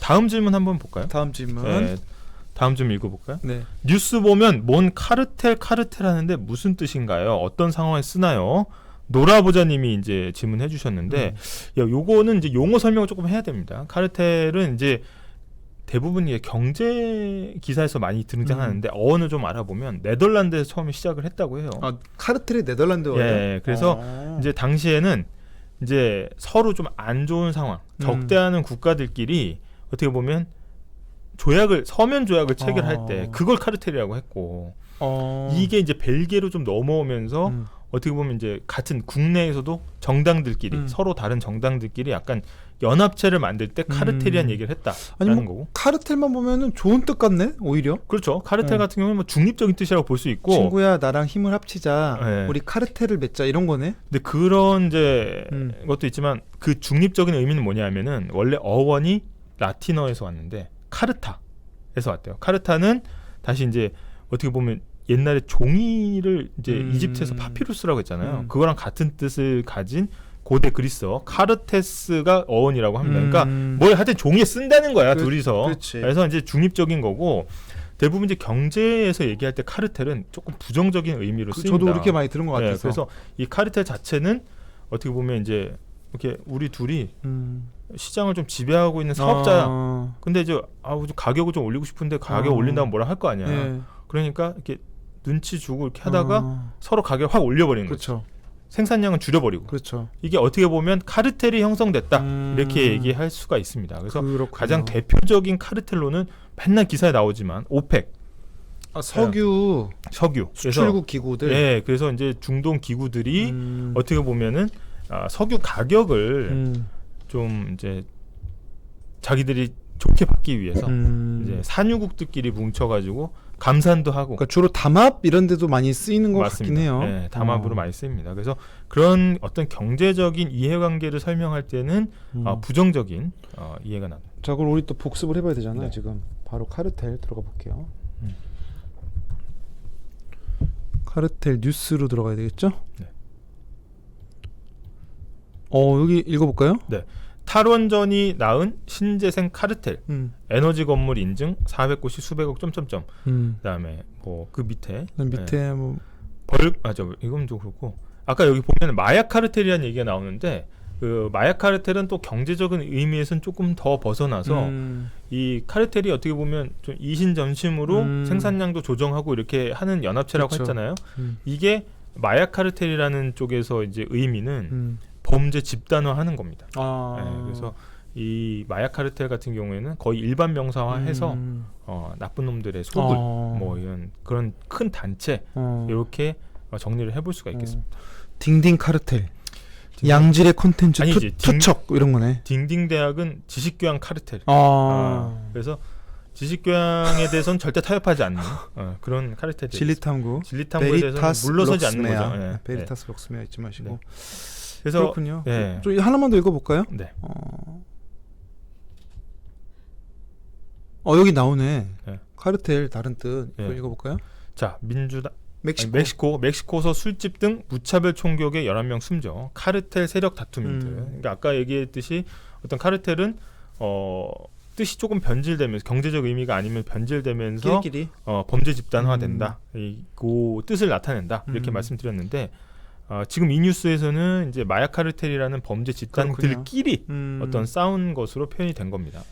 다음 질문 한번 볼까요? 다음 질문. 네, 다음 좀 읽어볼까요? 네. 뉴스 보면 뭔 카르텔 카르텔 하는데 무슨 뜻인가요? 어떤 상황에 쓰나요? 노라보자님이 이제 질문해 주셨는데 음. 야, 요거는 이제 용어 설명을 조금 해야 됩니다. 카르텔은 이제 대부분 이게 경제 기사에서 많이 등장하는데 어원을 좀 알아보면 네덜란드에서 처음에 시작을 했다고 해요. 아 카르텔이 네덜란드어예요. 예, 그래서 아. 이제 당시에는 이제 서로 좀 안 좋은 상황, 음. 적대하는 국가들끼리 어떻게 보면 조약을 서면 조약을 체결할 어. 때 그걸 카르텔이라고 했고 어. 이게 이제 벨기에로 좀 넘어오면서 음. 어떻게 보면 이제 같은 국내에서도 정당들끼리 음. 서로 다른 정당들끼리 약간 연합체를 만들 때 카르텔이란 음. 얘기를 했다라는 아니, 뭐 거고. 카르텔만 보면은 좋은 뜻 같네 오히려. 그렇죠. 카르텔 음. 같은 경우는 뭐 중립적인 뜻이라고 볼 수 있고. 친구야 나랑 힘을 합치자. 네. 우리 카르텔을 맺자 이런 거네. 근데 그런 이제 음. 것도 있지만 그 중립적인 의미는 뭐냐면은 원래 어원이 라틴어에서 왔는데 카르타에서 왔대요. 카르타는 다시 이제 어떻게 보면 옛날에 종이를 이제 음. 이집트에서 파피루스라고 했잖아요. 음. 그거랑 같은 뜻을 가진 고대 그리스어 카르테스가 어원이라고 합니다. 그러니까 음. 뭘 하여튼 종이에 쓴다는 거야 그- 둘이서. 그렇지. 래서 이제 중립적인 거고 대부분 이제 경제에서 얘기할 때 카르텔은 조금 부정적인 의미로 그, 쓰입니다. 저도 그렇게 많이 들은 것 네, 같아서. 그래서 이 카르텔 자체는 어떻게 보면 이제 이렇게 우리 둘이 음. 시장을 좀 지배하고 있는 사업자야. 아. 근데 이제 아우 좀 가격을 좀 올리고 싶은데 가격 어. 올린다면 뭐라 할 거 아니야. 예. 그러니까 이렇게 눈치 주고 이렇게 하다가 아. 서로 가격 확 올려버리는 거죠. 그렇죠. 생산량은 줄여버리고. 그렇죠. 이게 어떻게 보면 카르텔이 형성됐다 음. 이렇게 얘기할 수가 있습니다. 그래서 그렇군요. 가장 대표적인 카르텔로는 맨날 기사에 나오지만 오펙 아, 석유 석유 수출국 기구들. 예, 그래서 이제 중동 기구들이 음. 어떻게 보면은 아, 석유 가격을 음. 좀 이제 자기들이 좋게 받기 위해서 음. 이제 산유국들끼리 뭉쳐가지고 감산도 하고 그러니까 주로 담합 이런 데도 많이 쓰이는 것 맞습니다. 같긴 해요. 예, 담합으로 어. 많이 쓰입니다. 그래서 그런 어떤 경제적인 이해관계를 설명할 때는 음. 아, 부정적인 어, 이해가 납니다. 자, 그럼 우리 또 복습을 해봐야 되잖아요. 네. 지금 바로 카르텔 들어가 볼게요. 음. 카르텔 뉴스로 들어가야 되겠죠? 네. 어 여기 읽어볼까요? 탈원전이 낳은 신재생 카르텔 음, 에너지 건물 인증 400곳이 수백억 점점점 음. 그다음에 뭐 그 밑에 그다음 밑에 뭐벌 아저 이건 좀 그렇고 아까 여기 보면 마약 카르텔이라는 얘기가 나오는데 그 마약 카르텔은 또 경제적인 의미에서는 조금 더 벗어나서 음, 이 카르텔이 어떻게 보면 좀 이신전심으로 음. 생산량도 조정하고 이렇게 하는 연합체라고 그쵸. 했잖아요. 음, 이게 마약 카르텔이라는 쪽에서 이제 의미는 음. 범죄 집단화하는 겁니다. 아, 네, 그래서 이 마약 카르텔 같은 경우에는 거의 일반 명사화해서 음. 어, 나쁜 놈들의 소굴 어. 뭐 이런 그런 큰 단체 어. 이렇게 어, 정리를 해볼 수가 있겠습니다. 딩딩 카르텔, 양질의 콘텐츠 아니지, 투, 딩- 투척 이런 거네. 딩딩 대학은 지식 교양 카르텔. 아, 아, 그래서 지식 교양에 대해서는 절대 타협하지 않는 어, 그런 카르텔. 진리탐구. 진리탐구에 대해서는 베리타스 물러서지 않는. 거죠. 예, 예. 베리타스 록스메아 잊지 마시고. 네. 그래서 그렇군요. 예. 좀 하나만 더 읽어볼까요? 네. 어, 어 여기 나오네. 네. 카르텔 다른 뜻 이거 네. 읽어볼까요? 자 민주당 멕시코. 아니, 멕시코 멕시코서 술집 등 무차별 총격에 11명 숨져 카르텔 세력 다툼인들. 음. 그러니까 아까 얘기했듯이 어떤 카르텔은 어 뜻이 조금 변질되면서 경제적 의미가 아니면 변질되면서 끼리끼리. 어, 범죄 집단화된다. 이, 그 뜻을 나타낸다. 이렇게 음. 말씀드렸는데 어, 지금 이 뉴스에서는 이제 마약 카르텔이라는 범죄 집단들끼리 음. 어떤 싸운 것으로 표현이 된 겁니다.